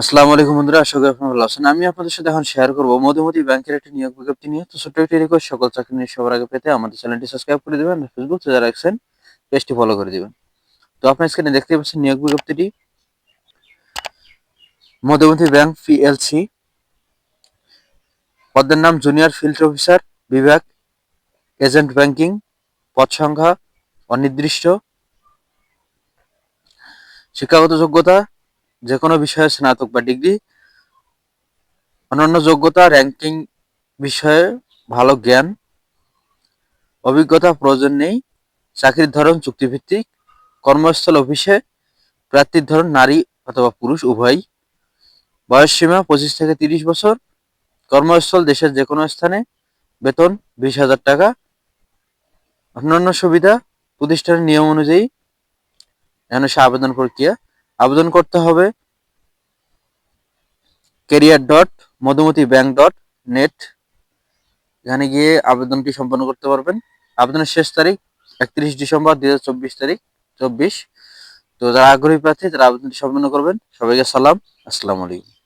আসসালামু আলাইকুম বন্ধুরা, আশা করি আপনারা ভালো আছেন। আমি আপনাদের সাথে এখন শেয়ার করব মধুমতি ব্যাংকের একটি নিয়োগ বিজ্ঞপ্তি নিয়ে। তো ছোট্ট একটি রিকোয়েস্ট সকল চাকরি নিয়ে সবার আগে পেতে আমাদের চ্যানেলটি সাবস্ক্রাইব করে দেবেন ফেসবুক যারা রাখছেন পেজটি ফলো করে দিবেন। তো আপনার স্ক্রিনে দেখতে পাচ্ছেন নিয়োগ বিজ্ঞপ্তিটি। মধুমতি ব্যাংক পিএলসি পদের নাম জুনিয়র ফিল্ড অফিসার বিভাগ এজেন্ট ব্যাংকিং পদ সংখ্যা, অনির্দিষ্ট, শিক্ষাগত যোগ্যতা যে কোনো বিষয়ে স্নাতক বা ডিগ্রি, অন্যান্য যোগ্যতা র্যাঙ্কিং বিষয়ে ভালো জ্ঞান, অভিজ্ঞতা, প্রয়োজন নেই, চাকরির ধরন, চুক্তিভিত্তিক, কর্মস্থল, অফিসে, প্রার্থীর ধরন, নারী অথবা পুরুষ উভয় বয়স সীমা, পঁচিশ থেকে তিরিশ বছর, কর্মস্থল, দেশের যে কোনো স্থানে, বেতন, বিশ হাজার টাকা। অন্যান্য সুবিধা, প্রতিষ্ঠানের নিয়ম অনুযায়ী, এখানে আবেদন প্রক্রিয়া আবেদন করতে হবে। Career dot Madhumati bank dot net এখানে গিয়ে আবেদনটি সম্পন্ন করতে পারবেন। আবেদনের শেষ তারিখ একত্রিশ ডিসেম্বর দুই হাজার চব্বিশ তারিখ, চব্বিশ। তো যারা আগ্রহী প্রার্থী, তারা আবেদনটি সম্পন্ন করবেন। সবাইকে সালাম। আসসালামু আলাইকুম।